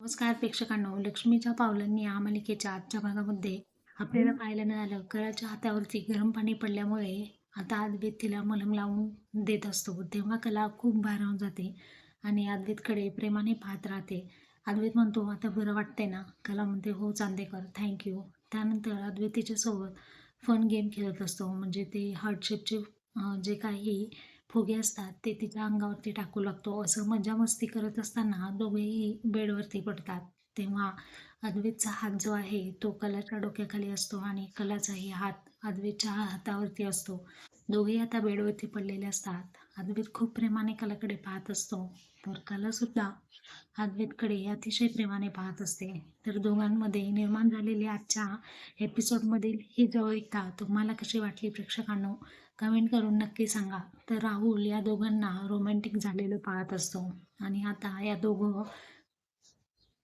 नमस्कार प्रेक्षकांनो लक्ष्मीच्या पावलांनी या मालिकेच्या आजच्या भागामध्ये आपल्याला पाहायला मिळालं. कलाच्या हातावरती गरम पाणी पडल्यामुळे आता अद्वैत तिला मलम लावून देत असतो. तेव्हा कला खूप भारावून जाते आणि अद्वैतकडे प्रेमाने पाहत राहते. अद्वैत म्हणतो आता बरं वाटते ना? कला म्हणते हो चांदेकर थँक्यू त्यानंतर अद्वैत तिच्यासोबत फन गेम खेळत असतो. म्हणजे ते हार्टशेपचे जे काही फुगे असतात ते तिच्या अंगावरती टाकू लागतो. असं मजा मस्ती करत असताना दोघेही बेडवरती पडतात. तेव्हा अद्वेतचा हात जो आहे तो कलाच्या डोक्याखाली असतो आणि कलाचाही हात अद्वैतच्या हातावरती असतो. दोघेही आता बेडवरती पडलेले असतात. अद्वैत खूप प्रेमाने कलाकडे पाहत असतो. तर कलासुद्धा अद्वैतकडे अतिशय प्रेमाने पाहत असते. तर दोघांमध्ये निर्माण झालेली आजच्या एपिसोडमधील ही जवळीकता तुम्हाला कशी वाटली प्रेक्षकांनो? कमेंट करून नक्की सांगा. तर राहुल या दोघांना रोमॅन्टिक झालेलं पाहत असतो. आणि आता या दोघं